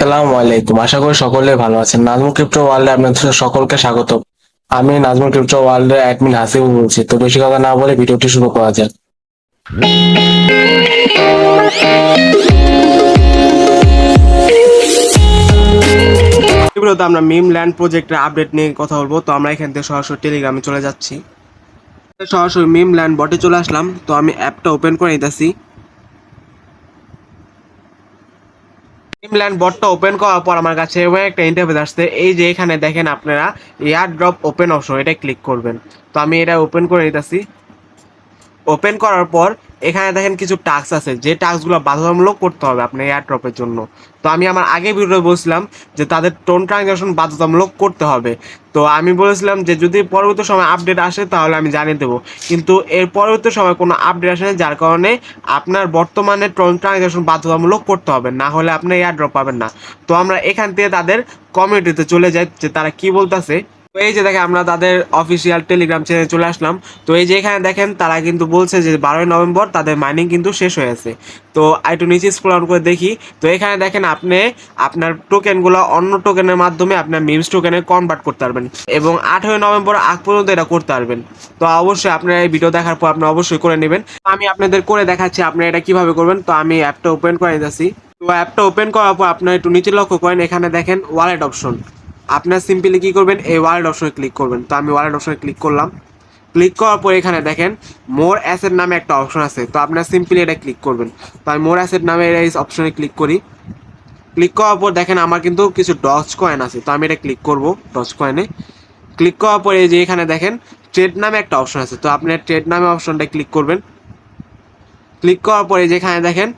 আসসালামু আলাইকুম। আশা করি সকলে ভালো আছেন। নাজমুল ক্রিপ্টো ওয়ার্ল্ডে আপনাদের সকলকে স্বাগত। আমি নাজমুল ক্রিপ্টো ওয়ার্ল্ডের অ্যাডমিন হাসিবুল বলছি। তো বেশি কথা না বলে ভিডিওটি শুরু করা যাক। এগুলোতে আমরা মিম ল্যান্ড প্রজেক্টের আপডেট নিয়ে কথা বলব। তো আমরা এখান থেকে সরাসরি টেলিগ্রামে চলে যাচ্ছি। সরাসরি মিম ল্যান্ড বটে চলে আসলাম। তো আমি অ্যাপটা ওপেন করে নিতেছি। মিম ল্যান্ড বটটা ওপেন করার পর আমার কাছে এবার একটা ইন্টারফেস আসছে। এই যে এখানে দেখেন আপনারা এয়ার ড্রপ ওপেন অপশন এটা ক্লিক করবেন। তো আমি এটা ওপেন করে নিতেছি ওপেন করার পর, এখানে দেখেন কিছু টাস্ক আছে, যে টাস্কগুলো বাধ্যতামূলক করতে হবে আপনার এয়ারড্রপের জন্য। তো আমি আমার আগে ভিডিও বলছিলাম যে তাদের টোন ট্রানজাকশন বাধ্যতামূলক করতে হবে। তো আমি বলেছিলাম যে যদি পরবর্তী সময় আপডেট আসে, তাহলে আমি জানিয়ে দেবো। কিন্তু এর পরবর্তী সময় কোনো আপডেট আসে যার কারণে আপনার বর্তমানে টোন ট্রানজাকশন বাধ্যতামূলক করতে হবে, না হলে আপনি এয়ারড্রপ পাবেন না। তো আমরা এখান থেকে তাদের কমিউনিটিতে চলে যাই, যে তারা কি বলতেছে তো এই যে দেখেন, আমরা তাদের অফিসিয়াল টেলিগ্রাম চ্যানেলে চলে আসলাম। তো এই যে এখানে দেখেন, তারা কিন্তু বলছে যে বারোই নভেম্বর তাদের মাইনিং কিন্তু শেষ হয়ে আছে তো একটু নিচে স্ক্রল ডাউন করে দেখি। তো এখানে দেখেন, আপনি আপনার টোকেনগুলো অন্য টোকেনের মাধ্যমে আপনার মিমস টোকেনে কনভার্ট করতে পারবেন এবং আঠেরোই নভেম্বর আগ পর্যন্ত এটা করতে পারবেন। তো অবশ্যই আপনারা এই ভিডিও দেখার পর আপনি অবশ্যই করে নেবেন। আমি আপনাদের করে দেখাচ্ছি আপনারা এটা কীভাবে করবেন। তো আমি অ্যাপটা ওপেন করে দিতেছি তো অ্যাপটা ওপেন করার পর আপনার একটু নিচে লক্ষ্য করেন, এখানে দেখেন ওয়ালেট অপশন আপনার সিম্পলি কি করবেন, এই ওয়ালেট অপশনে ক্লিক করবেন। তো আমি ওয়ালেট অপশনে ক্লিক করলাম। ক্লিক করার পর এখানে দেখেন মোর অ্যাসেট নামে একটা অপশন আছে। তো আপনার সিম্পলি এটা ক্লিক করবেন। তো আমি মোর অ্যাসেট নামে এই অপশনে ক্লিক করি। ক্লিক করার পর দেখেন আমার কিন্তু কিছু ডচ কয়েন আছে। তো আমি এটা ক্লিক করব ডচ কয়েনে ক্লিক করার পরে যে এখানে দেখেন ট্রেড নামে একটা অপশন আছে। তো আপনি ট্রেড নামে অপশনটা ক্লিক করবেন। ক্লিক করার পরে যেখানে দেখেন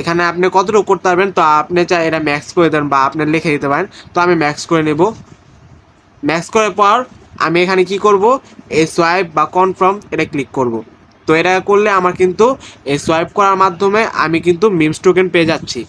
এখানে আপনি কতটুকু করতে পারবেন, তো আপনি চাই এটা ম্যাক্স করে দেন বা আপনি লিখে দিতে পারেন। তো আমি ম্যাক্স করে নেব। ম্যাক্স করার পর আমি এখানে কি করব? এই সোয়াইপ বা কনফার্ম এটা ক্লিক করব। তো এটা করলে আমার কিন্তু এই সোয়াইপ করার মাধ্যমে আমি কিন্তু মিমস টোকেন পেয়ে যাচ্ছি।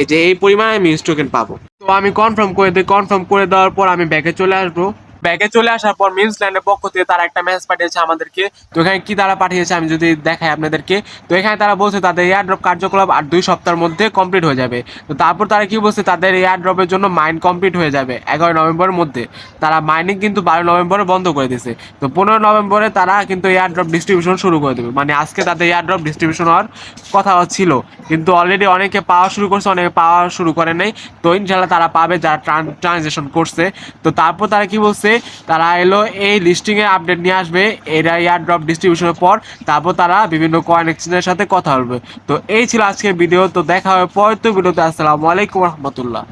এই যে এই পরিমাণে মিমস টোকেন পাবো। তো আমি কনফার্ম করে দিই। কনফার্ম করে দেওয়ার পর আমি ব্যাকে চলে আসব। ব্যাকে চলে আসার পর মিমস ল্যান্ডের পক্ষ থেকে তারা একটা মেসেজ পাঠিয়েছে আমাদেরকে। তো এখানে কি তারা পাঠিয়েছে আমি যদি দেখাই আপনাদেরকে। তো এখানে তারা বলছে তাদের এয়ারড্রপ কার্যকলাপ আর দুই সপ্তাহের মধ্যে কমপ্লিট হয়ে যাবে। তো তারপর তারা কি বলছে, তাদের এয়ারড্রপের জন্য মাইন কমপ্লিট হয়ে যাবে এগারো নভেম্বরের মধ্যে। তারা মাইনিং কিন্তু বারো নভেম্বরে বন্ধ করে দিয়েছে। তো পনেরো নভেম্বরে তারা কিন্তু এয়ারড্রপ ডিস্ট্রিবিউশন শুরু করে দেবে। মানে আজকে তাদের এয়ারড্রপ ডিস্ট্রিবিউশন হওয়ার কথা ছিল। কিন্তু অলরেডি অনেকে পাওয়া শুরু করছে, অনেকে পাওয়া শুরু করে নাই। তো ইনশাল্লাহ তারা পাবে যারা ট্রানজেকশন করছে। তো তারপর তারা কি বলছে তারা এলো, এই লিস্টিংয়ে আপডেট নিয়ে আসবে এরা ইয়ার ড্রপ ডিস্ট্রিবিউশনের পর তারপর তারা বিভিন্ন কয়েন এক্সচেঞ্জের সাথে কথা বলবে। তো এই ছিল আজকের ভিডিও তো দেখা হবে পরবর্তী ভিডিওতে আসসালামু আলাইকুম রহমতুল্লাহ।